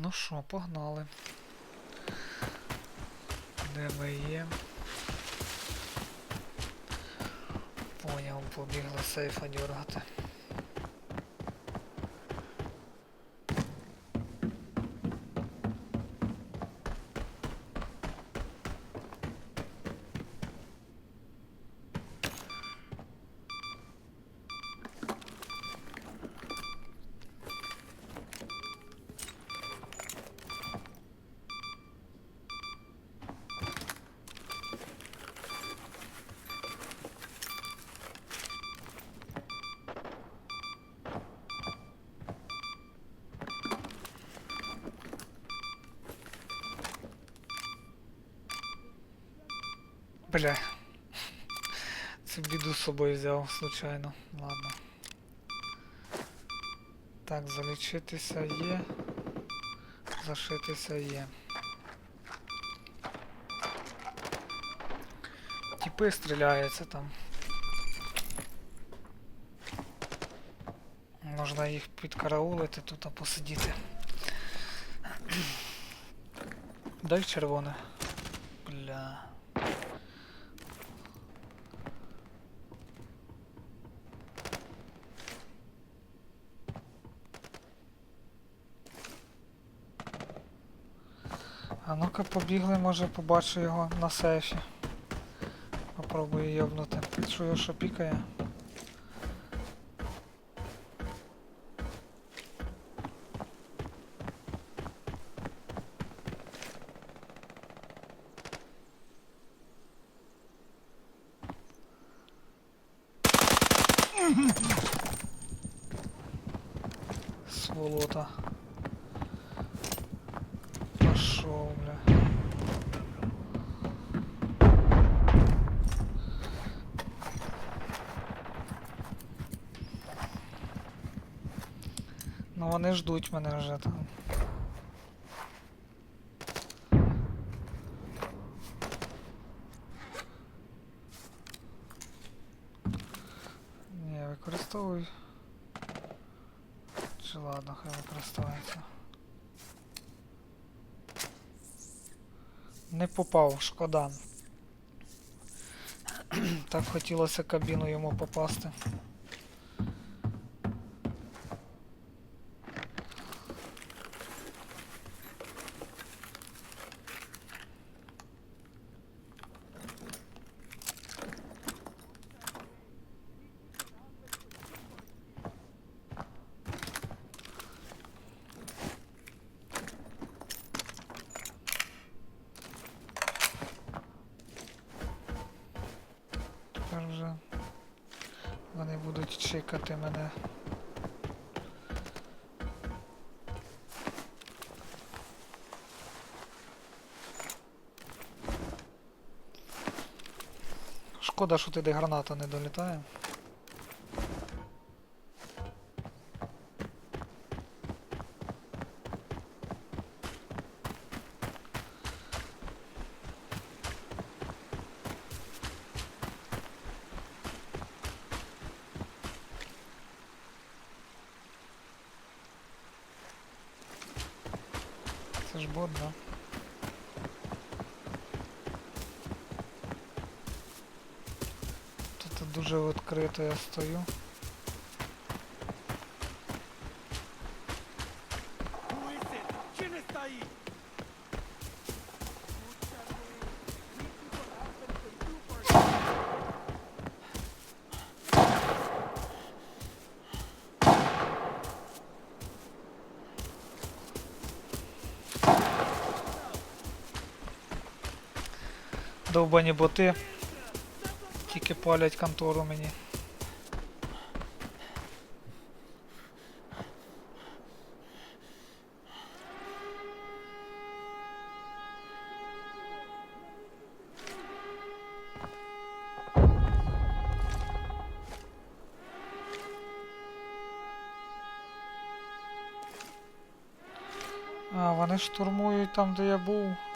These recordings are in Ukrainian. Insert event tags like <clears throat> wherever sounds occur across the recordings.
Ну що, погнали. Де ми є? Поняв, побігли сейфа дергати. Бля. Цю біду з собою взяв, случайно. Ладно. Так, залічитися є. Зашитися є. Тіпи стріляються там. Можна їх підкараулити тут а посидіти. Дай червоне. Бля. Ну-ка побігли, може побачу його на сейфі. Попробую йобнути. Чую, що пікає. Сволота. Пошел, бля. Ну вони ждуть мене вже там. Ні, використовуй. Чи ладно, хай використовується. Не попав, шкода. <clears throat> так хотілося кабіну йому попасти. Тепер вже вони будуть чекати мене. Шкода, що туди граната не долітає. Довбані боти. Тільки палять контору мені. А, вони штурмують там, де я був.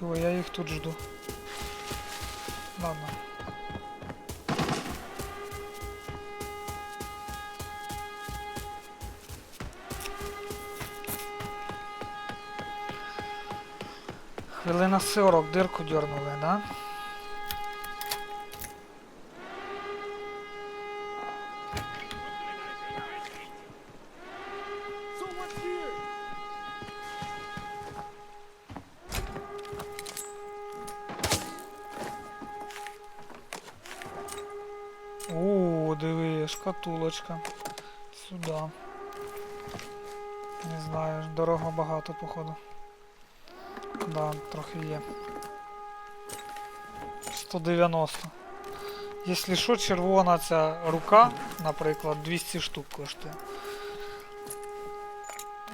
Чего, я их тут жду. Ладно. Хвилина 40, дырку дернули, да? Шкатулочка. Сюда. Не знаю, дорого багато, походу. Да, трохи є. 190. Якщо що, червона ця рука, наприклад, 200 штук коштує.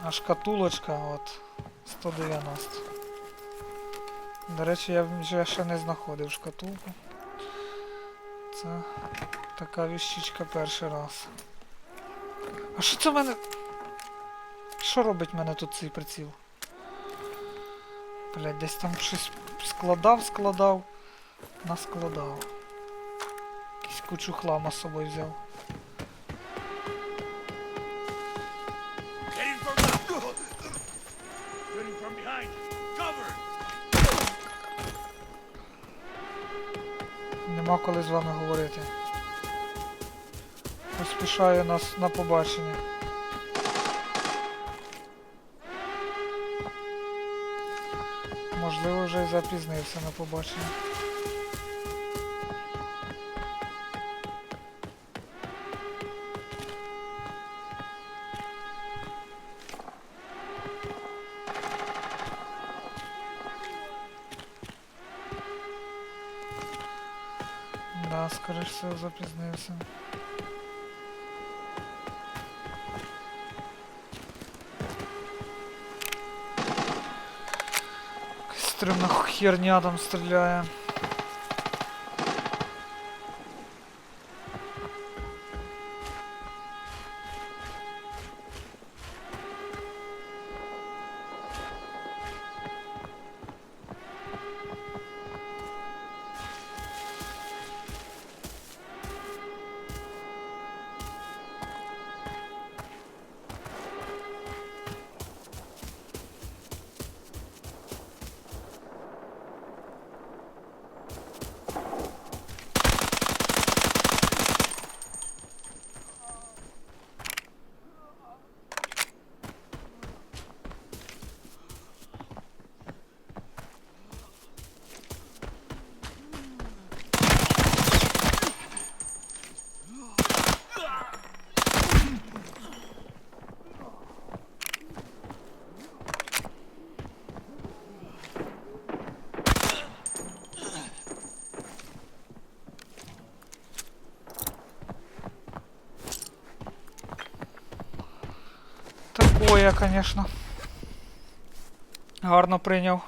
А шкатулочка от 190. До речі, я вже ще не знаходив шкатулку. Це така віщичка перший раз. А що це в мене? Що робить в мене тут цей приціл? Блять, десь там щось складав, складав, наскладав. Якусь кучу хлама з собою взяв. Нема коли з вами говорити. Поспішаю нас на побачення. Можливо, вже й запізнився на побачення. скоріш всього запізнився. Якась Стримна херня там стріляє. Такое, конечно. Гарно прийняв.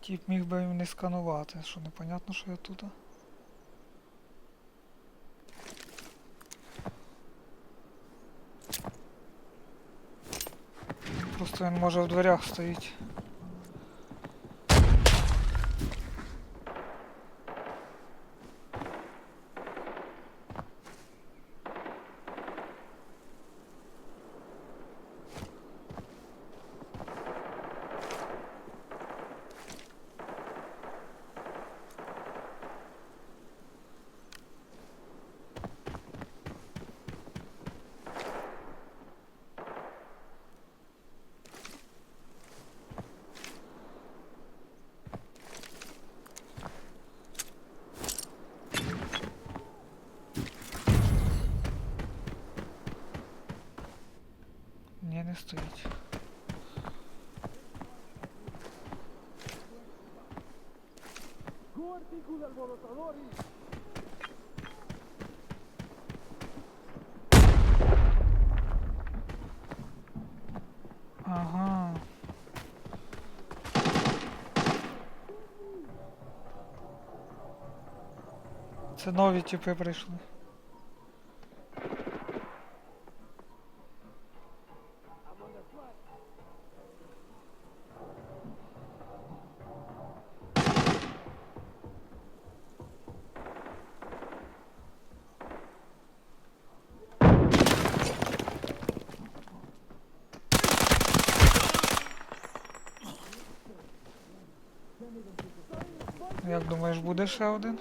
Тіп міг би не сканувати, що непонятно, що я тут. Просто він може в дверях стоїть. Ні, не стоїть. ¡Cuarticul alborotadores! Ага. Це нові типи прийшли. Буде ще один?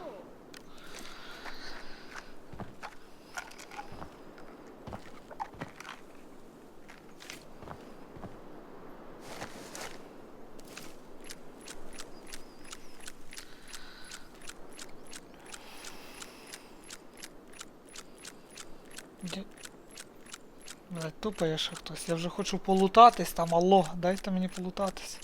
Блядь, тупає ще хтось. Я вже хочу полутатись там, алло, дайте мені полутатись.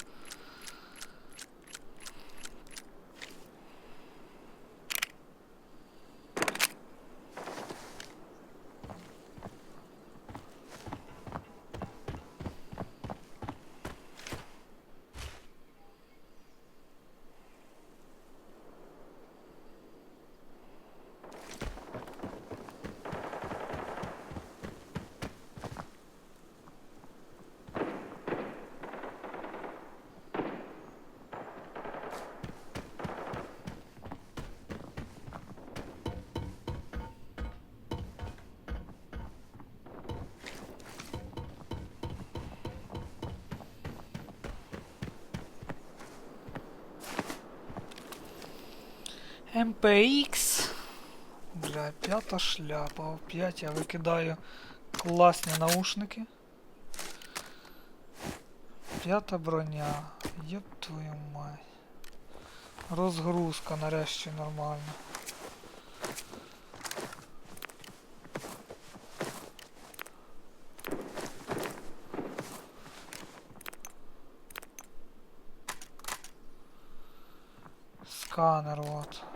MPX. Бля, п'ята шляпа. Опять я викидаю класні наушники. П'ята броня. Єб твою мать. Розгрузка нарешті нормальна. Сканер, вот.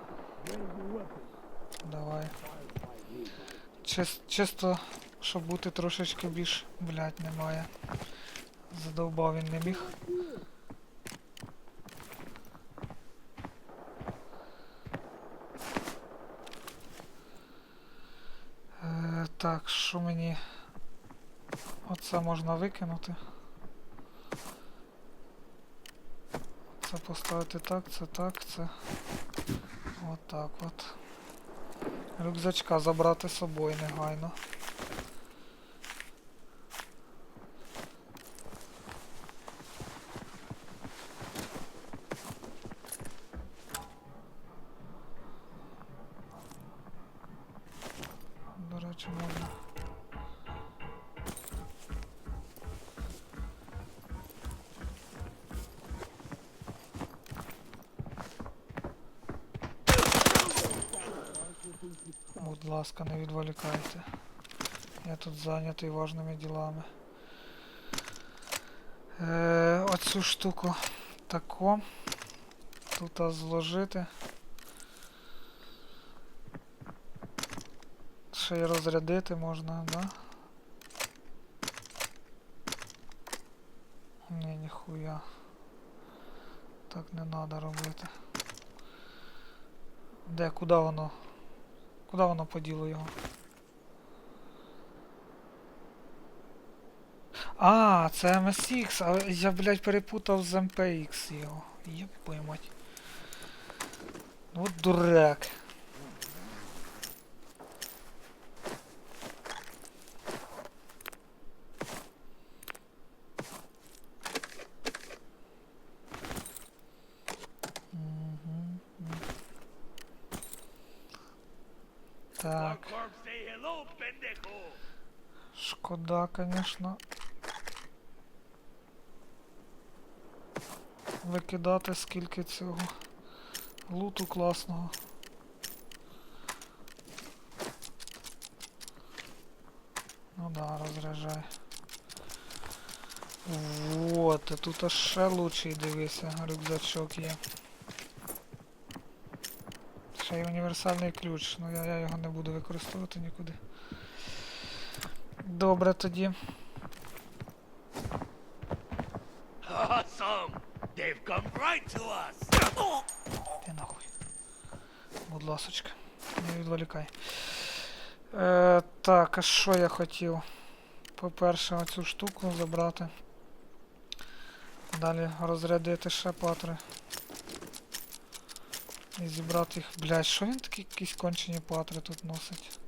Чис, чисто, щоб бути трошечки більш, блядь, немає. Задовбав він не міг. Е, так, що мені. Оце можна викинути. Це поставити так, це так, це. Отак от. Рюкзачка забрати з собою негайно. Будь ласка, не відволікайте. Я тут зайнятий важними ділами. Е, оцю штуку тако. Тут зложити. Ще й розрядити можна, да? Ні, ніхуя. Так не треба робити. Де, куди воно? Куди воно поділо його? А, це MSX, а я, блядь, перепутав з MPX його. Єб поймать. От дурак. Так. Шкода, конечно. Викидати скільки цього луту класного. Ну да, розряджай. Вот, і тут аж ще лучший дивися, рюкзачок є. Й універсальний ключ, ну я, я його не буду використовувати нікуди. Добре тоді. Awesome. They've come right to us. Ти нахуй. Будь ласочка, не відволікай. Е, так, а що я хотів? По-перше, оцю штуку забрати. Далі розрядити ще патри. І зібрати їх. Блядь, що він такі якісь кончені патри тут носить?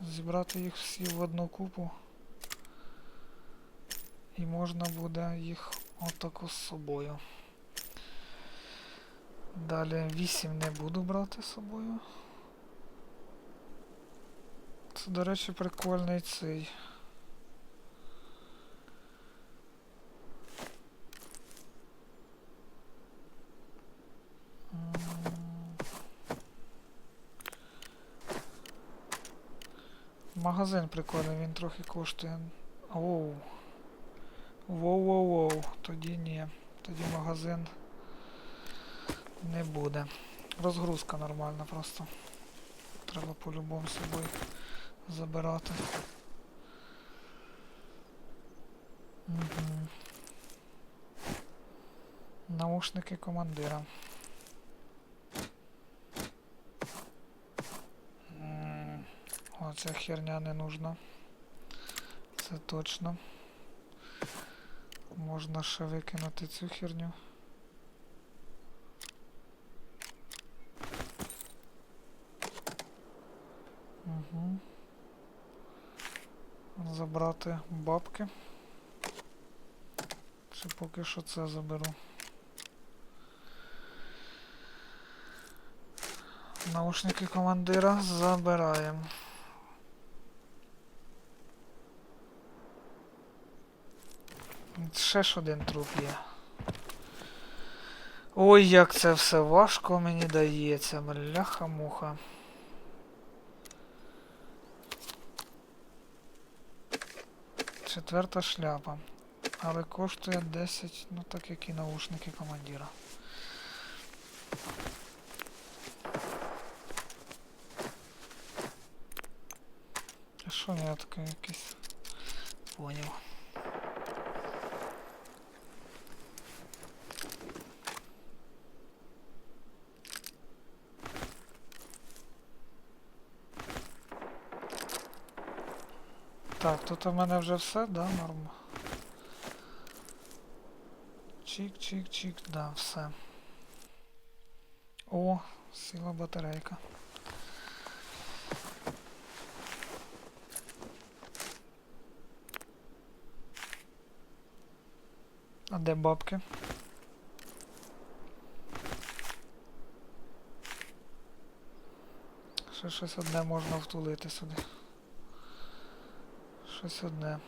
Зібрати їх всі в одну купу. І можна буде їх отако з собою. Далі 8 не буду брати з собою. Це, до речі, прикольний цей. Магазин прикольний, він трохи коштує. Оу. Воу-воу-воу. Тоді ні. Тоді магазин не буде. Розгрузка нормальна просто. Треба по-любому з собою забирати. Угу. Наушники командира. Оця херня не нужна. Це точно. Можна ще викинути цю херню. Угу. Забрати бабки. Чи поки що це заберу. Наушники командира забираємо. Ще ж один труп є. Ой, як це все важко мені дається, бляха-муха. Четверта шляпа. Але коштує 10, ну так як і наушники командира. А що я таке якийсь поняв? Так, тут у мене вже все, да, норм. Чик-чик-чик, да, все. О, сіла батарейка. А де бабки? Ще щось одне можна втулити сюди. Щось одне.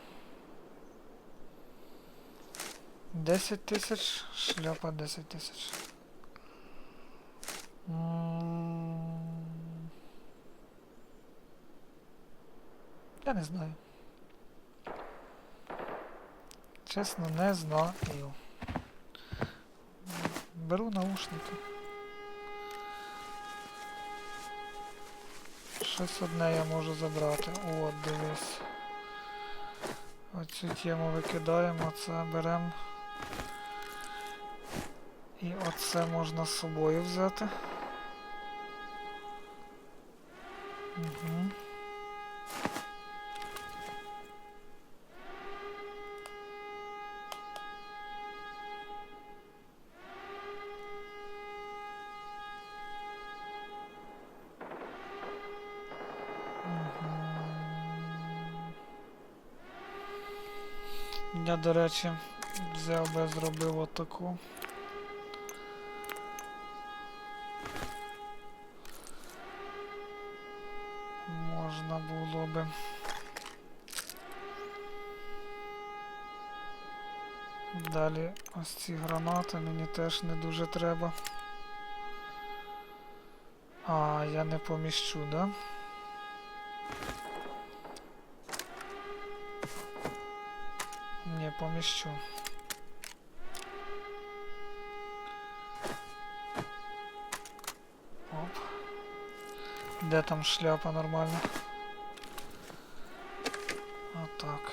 10 тисяч, шляпа 10 тисяч. Я не знаю. Чесно, не знаю. Беру наушники. Щось одне я можу забрати. От, дивись. Оцю тему викидаємо, це беремо. І оце можна з собою взяти. Угу. Я, до речі, взяв би зробив отаку. Можна було би. Далі ось ці гранати мені теж не дуже треба. А, я не поміщу, да? Поміщу. Оп. Де там шляпа нормальна? Отак.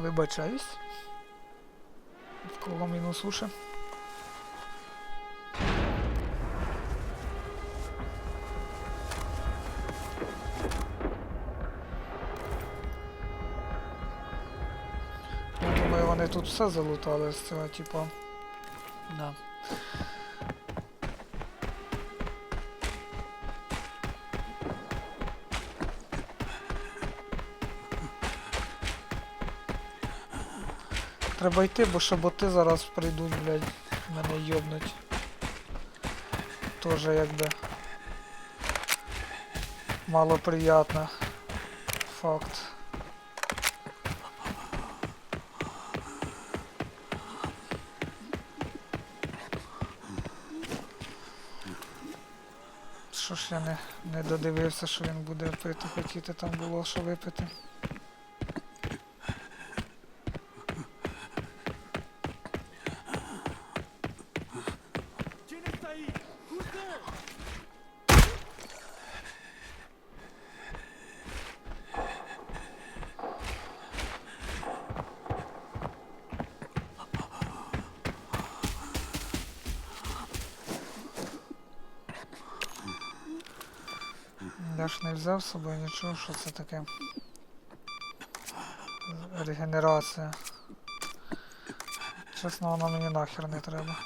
Вибачаюсь. В кого мінус уши? Вони тут все залутали з цього, типа Да. Треба йти, бо ще боти зараз прийдуть, блядь, мене йобнуть. Тоже якби малоприятно. Факт. Я не, не додивився, що він буде пити, хотіти там було що випити. Взяв з собою нічого, що це таке. Регенерація. Чесно, воно мені нахер не треба.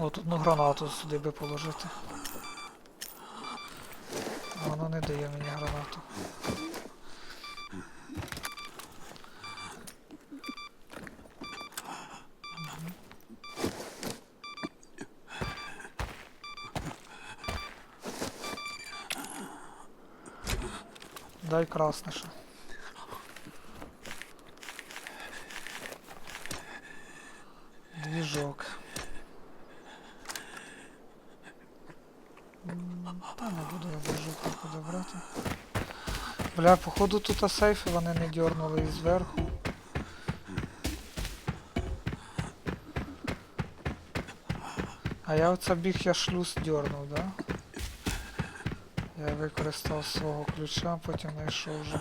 От одну гранату сюди би положити. А Воно не дає мені гранату. Мгм. Дай красне ще. Двіжок. Не буду я двіжок нікуди брати. Бля, походу тут сейфи вони не дьорнули і зверху. А я оце біг я шлюз дьорнув, да? Я використав свого ключа, потім знайшов вже.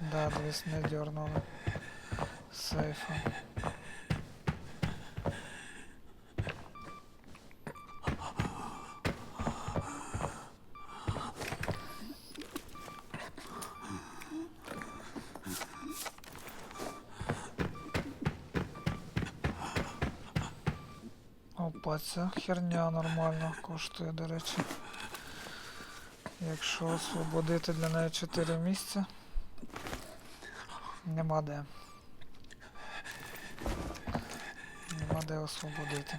Да, десь не дьорнули. Сейфа. Ця херня нормально коштує, до речі. Якщо освободити для неї 4 місця. Нема де. Нема де освободити.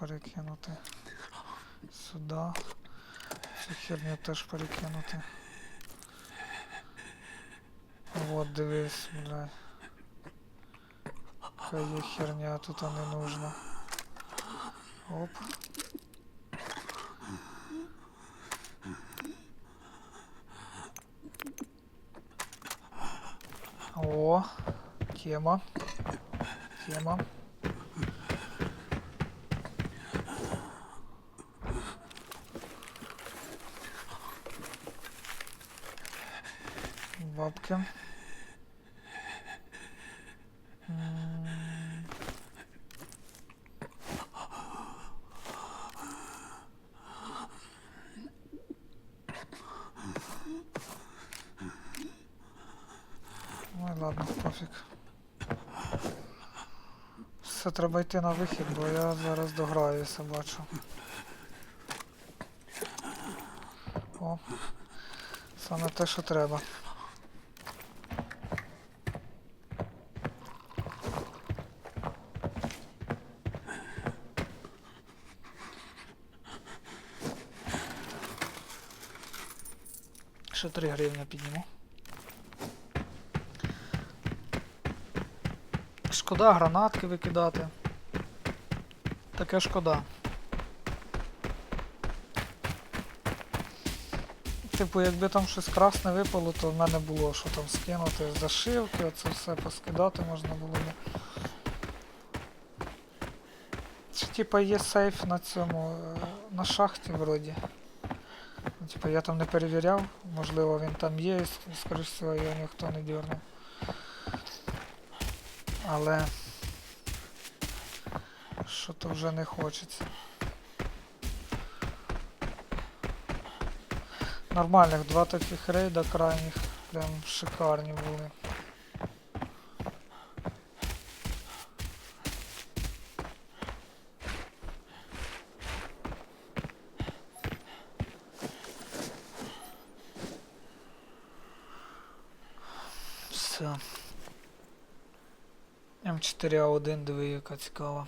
Перекинути сюди. Цю херню теж перекинути. Вот, дивись, бля. Яка є херня, тут не нужна. Оп. О, тема. Тема. М. Ой, ладно, пофіг. Все, треба йти на вихід, бо я зараз дограюся, бачу. О, саме те, що треба. 3 гривні підніму. Шкода гранатки викидати. Таке шкода. Типу, якби там щось красне випало, то в мене було що там скинути зашивки, оце все поскидати можна було б. типа є сейф на цьому, е, на шахті вроді. Типа я там не перевіряв, можливо він там є, і ск- скоріш всього його ніхто не дернув. Але що то вже не хочеться. Нормальних два таких рейда крайніх, прям шикарні були. Все. М4А1, диви, яка цікава.